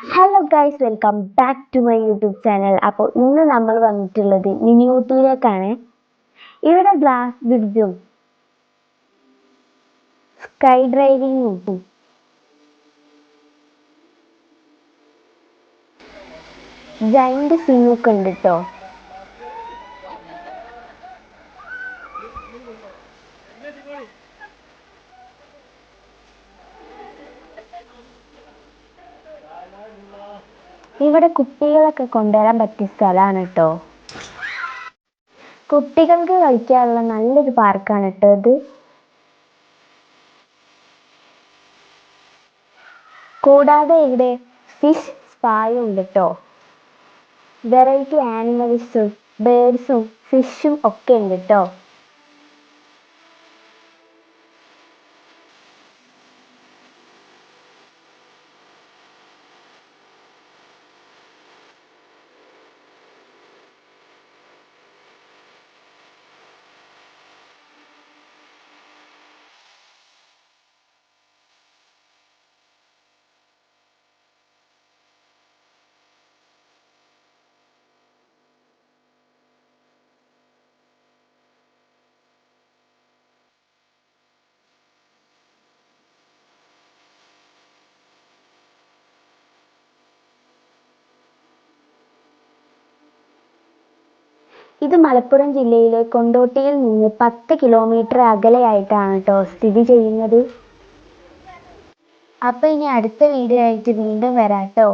Hello guys welcome back to my YouTube channel അപ്പോൾ ഇന്ന് നമ്മൾ വന്നിട്ടുള്ളത് മിനിയൂട്ടിയിലേക്കാണ് ഇവിടെ ഗ്ലാസ് ബ്രിഡ്ജും സ്കൈ ഡ്രൈവിങ്ങും ജൈന്റ് സീനൊക്കെ ഉണ്ട് കേട്ടോ ഇവിടെ കുട്ടികളൊക്കെ കൊണ്ടുവരാൻ പറ്റിയ സ്ഥലമാണ് കേട്ടോ കുട്ടികൾക്ക് കളിക്കാനുള്ള നല്ലൊരു പാർക്കാണ് കേട്ടോ ഇത്. കൂടാതെ ഇവിടെ ഫിഷ് സ്പായും ഉണ്ട് കേട്ടോ വെറൈറ്റി ആനിമൽസും ബേർഡ്സും ഫിഷും ഒക്കെ ഉണ്ട് കേട്ടോ ഇത് മലപ്പുറം ജില്ലയിലെ കൊണ്ടോട്ടിയിൽ നിന്ന് പത്ത് കിലോമീറ്റർ അകലെയായിട്ടാണ് ട്ടോ സ്ഥിതി ചെയ്യുന്നത്. അപ്പൊ ഇനി അടുത്ത വീഡിയോ ആയിട്ട് വീണ്ടും വരാം ട്ടോ.